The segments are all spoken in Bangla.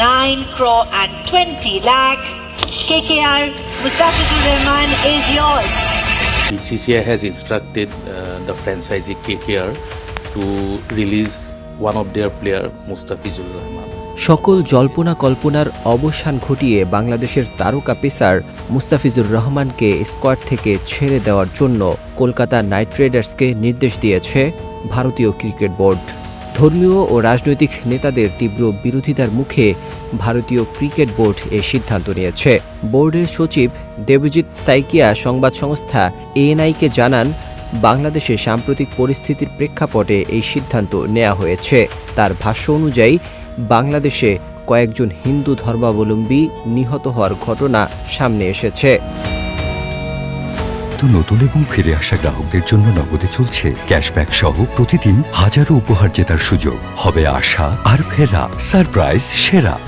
9 crore and 20 lakh. KKR, Mustafizur Rahman is yours. BCCI has instructed uh, the franchisee KKR to release one of their player, Mustafizur Rahman. সকল জল্পনা কল্পনার অবসান ঘটিয়ে বাংলাদেশের তারকা পেসার মুস্তাফিজুর রহমানকে স্কোয়াড থেকে ছেড়ে দেওয়ার জন্য কলকাতা নাইট রাইডার্সকে নির্দেশ দিয়েছে ভারতীয় ক্রিকেট বোর্ড ধর্মীয় ও রাজনৈতিক নেতাদের তীব্র বিরোধিতার মুখে ভারতীয় ক্রিকেট বোর্ড এ সিদ্ধান্ত নিয়েছে। বোর্ডের সচিব দেবজিৎ সাইকিয়া সংবাদ সংস্থা এএনআইকে জানান, বাংলাদেশে সাম্প্রতিক পরিস্থিতির প্রেক্ষাপটে এই সিদ্ধান্ত নেওয়া হয়েছে। তার ভাষ্য অনুযায়ী, বাংলাদেশে কয়েকজন হিন্দু ধর্মাবলম্বী নিহত হওয়ার ঘটনা সামনে এসেছে। তো নতুন এবং ফিরে আসা গ্রাহকদের জন্য নগদে চলছে ক্যাশব্যাক সহ প্রতিদিন হাজারো উপহার জেতার সুযোগ। হবে আশা আর ফেরা। সারপ্রাইজ, সেরা।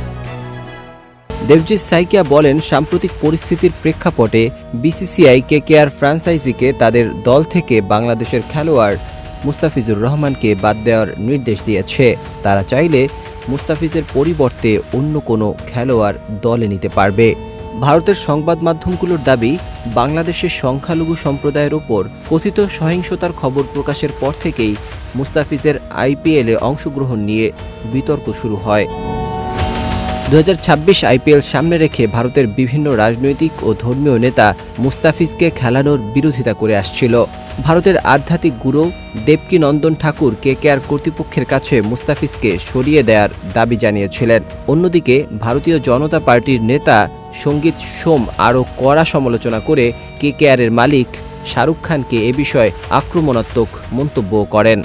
দেবজিৎ সাইকিয়া বলেন, সাম্প্রতিক পরিস্থিতির প্রেক্ষাপটে বিসিসিআই কেকেআর ফ্রাঞ্চাইজিকে তাদের দল থেকে বাংলাদেশের খেলোয়াড় মুস্তাফিজুর রহমানকে বাদ দেওয়ার নির্দেশ দিয়েছে। তারা চাইলে মুস্তাফিজের পরিবর্তে অন্য কোনো খেলোয়াড় দলে নিতে পারবে। ভারতের সংবাদ মাধ্যমগুলোর দাবি, বাংলাদেশের সংখ্যালঘু সম্প্রদায়ের ওপর কথিত সহিংসতার খবর প্রকাশের পর থেকেই মুস্তাফিজের আইপিএলে অংশগ্রহণ নিয়ে বিতর্ক শুরু হয়। দু হাজার ছাব্বিশ আইপিএল সামনে রেখে ভারতের বিভিন্ন রাজনৈতিক ও ধর্মীয় নেতা মুস্তাফিজকে খেলানোর বিরোধিতা করে আসছিল। ভারতের আধ্যাত্মিক গুরু দেবকী নন্দন ঠাকুর কেকেআর কর্তৃপক্ষের কাছে মুস্তাফিজকে সরিয়ে দেওয়ার দাবি জানিয়েছিলেন। অন্যদিকে, ভারতীয় জনতা পার্টির নেতা সংগীত সোম আরও কড়া সমালোচনা করে কেকেআরের মালিক শাহরুখ খানকে এ বিষয়ে আক্রমণাত্মক মন্তব্য করেন।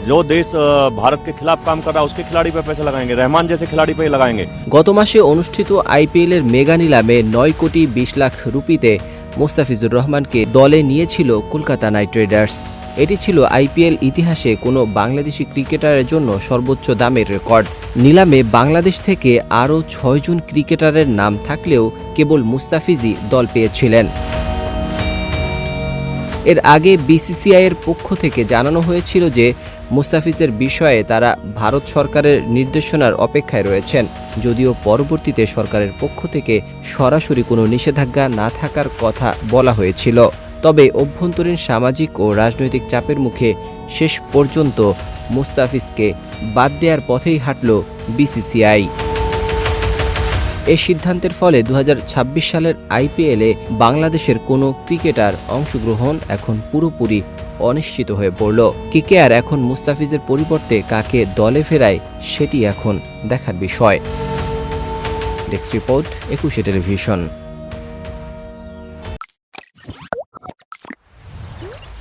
ये पैसा लगाते हैं कहाँ जो देश अ, भारत के खिलाफ काम कर रहा है उसके खिलाड़ी पे पैसा लगाएंगे रहमान जैसे खिलाड़ी पे ही लगाएंगे গত মাসে অনুষ্ঠিত আইপিএলের মেগা নিলামে নয় কোটি বিশ লাখ রুপিতে মোস্তাফিজুর রহমানকে দলে নিয়েছিল কলকাতা নাইট রাইডার্স এটি ছিল আইপিএল ইতিহাসে কোনো বাংলাদেশি ক্রিকেটারের জন্য সর্বোচ্চ দামের রেকর্ড নিলামে বাংলাদেশ থেকে আরও ছয়জন ক্রিকেটারের নাম থাকলেও কেবল মুস্তাফিজই দল পেয়েছিলেন এর আগে বিসিসিআই এর পক্ষ থেকে জানানো হয়েছিল যে মুস্তাফিজের বিষয়ে তারা ভারত সরকারের নির্দেশনার অপেক্ষায় রয়েছেন। যদিও পরবর্তীতে সরকারের পক্ষ থেকে সরাসরি কোনো নিষেধাজ্ঞা না থাকার কথা বলা হয়েছিল। তবে অভ্যন্তরীণ সামাজিক ও রাজনৈতিক চাপের মুখে শেষ পর্যন্ত মুস্তাফিজকে বাদ দেওয়ার পথেই হাঁটল বিসিসিআই। এ সিদ্ধান্তের ফলে দু হাজার ছাব্বিশ সালের আইপিএলে বাংলাদেশের কোনো ক্রিকেটার অংশগ্রহণ এখন পুরোপুরি অনিশ্চিত হয়ে পড়ল। কেকেআর এখন মুস্তাফিজের পরিবর্তে কাকে দলে ফেরায়, সেটি এখন দেখার বিষয়। রিপোর্ট, একুশে টেলিভিশন।